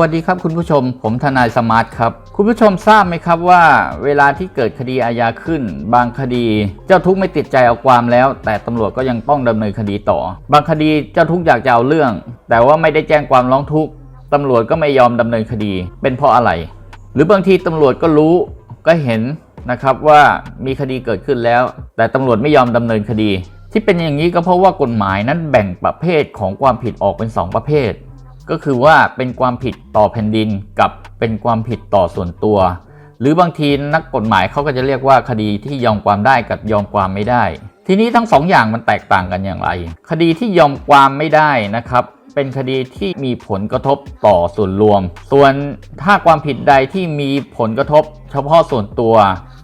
วัสดีครับคุณผู้ชม ผมทนายสมาร์ทครับ คุณผู้ชมทราบไหมครับว่า เวลาที่เกิดคดีอาญาขึ้น บางคดี เจ้าทุกข์ไม่ติดใจเอาความแล้ว แต่ตำรวจก็ยังต้องดำเนินคดีต่อ บางคดีเจ้าทุกข์อยากจะเอาเรื่อง แต่ว่าไม่ได้แจ้งความร้องทุกข์ตำรวจก็ไม่ยอมดำเนินคดี เป็นเพราะอะไร หรือบางทีตำรวจก็รู้ก็เห็นนะครับว่ามีคดีเกิดขึ้นแล้ว แต่ตำรวจไม่ยอมดำเนินคดี ที่เป็นอย่างนี้ก็เพราะว่ากฎหมายนั้นแบ่งประเภทของความผิดออกเป็นสองประเภท ก็คือว่าเป็นความผิดต่อแผ่นดินกับเป็นความผิดต่อส่วนตัว หรือบางทีนักกฎหมายเขาก็จะเรียกว่าคดีที่ยอมความได้กับยอมความไม่ได้ ทีนี้ทั้งสองอย่างมันแตกต่างกันอย่างไร คดีที่ยอมความไม่ได้นะครับเป็นคดีที่มีผลกระทบต่อส่วนรวม ส่วนถ้าความผิดใดที่มีผลกระทบ เฉพาะส่วนตัว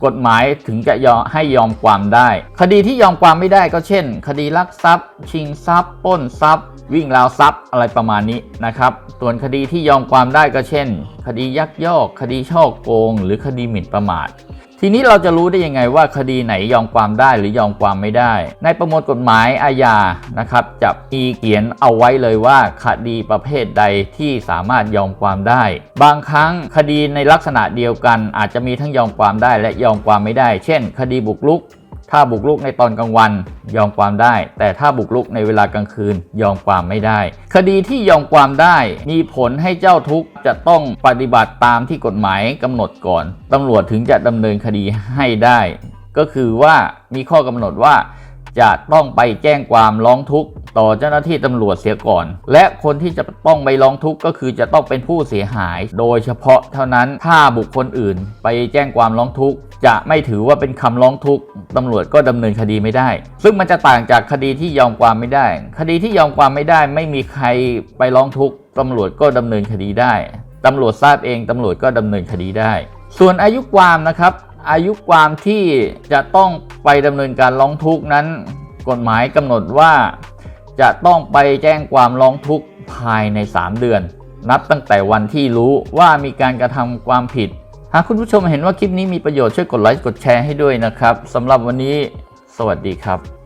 กฎหมายถึงจะยอมให้ยอมความได้ คดีที่ยอมความไม่ได้ก็เช่น คดีลักทรัพย์ ชิงทรัพย์ปล้นทรัพย์ วิ่งราวทรัพย์อะไรประมาณนี้นะครับส่วนคดีที่ยอมความได้ก็เช่น คดียักยอก คดีช่อโกง หรือคดีหมิ่นประมาท ทีนี้เราจะรู้ได้ยังไงว่าคดีไหนยอมความได้หรือยอมความไม่ได้ ในประมวลกฎหมายอาญานะครับจะมีเขียนเอาไว้เลยว่าคดีประเภทใดที่สามารถยอมความได้ บางครั้งคดีในลักษณะเดียวกัน อาจจะมีทั้งยอมความได้และยอมความไม่ได้ เช่น คดีบุกรุก ถ้าบุกรุกในตอนกลางวันยอมความได้ แต่ถ้าบุกรุกในเวลากลางคืนยอมความไม่ได้ คดีที่ยอมความได้ มีผลให้เจ้าทุกข์จะต้องปฏิบัติตามที่กฎหมายกำหนดก่อนตำรวจถึงจะดำเนินคดีให้ได้ ก็คือว่ามีข้อกำหนดว่าจะต้องไปแจ้งความร้องทุกข์ต่อเจ้าหน้าที่ตำรวจเสียก่อน และคนที่จะต้องไปร้องทุกข์ก็คือจะต้องเป็นผู้เสียหาย โดยเฉพาะเท่านั้นถ้าบุคคลอื่นไปแจ้งความร้องทุกข์ จะไม่ถือว่าเป็นคำร้องทุกข์ตำรวจก็ดำเนินคดีไม่ได้ ซึ่งมันจะต่างจากคดีที่ยอมความไม่ได้ คดีที่ยอมความไม่ได้ ไม่มีใครไปร้องทุกข์ตำรวจก็ดำเนินคดีได้ตำรวจทราบเองตำรวจก็ดำเนินคดีได้ ส่วนอายุความนะครับ อายุความที่จะต้องไปดำเนินการร้องทุกข์นั้น กฎหมายกำหนดว่า จะต้องไปแจ้งความร้องทุกข์ภายใน 3 เดือน นับตั้งแต่วันที่รู้ว่ามีการกระทำความผิด หากคุณผู้ชมเห็นว่าคลิปนี้มีประโยชน์ช่วยกดไลค์กดแชร์ให้ด้วยนะครับสำหรับวันนี้ สวัสดีครับ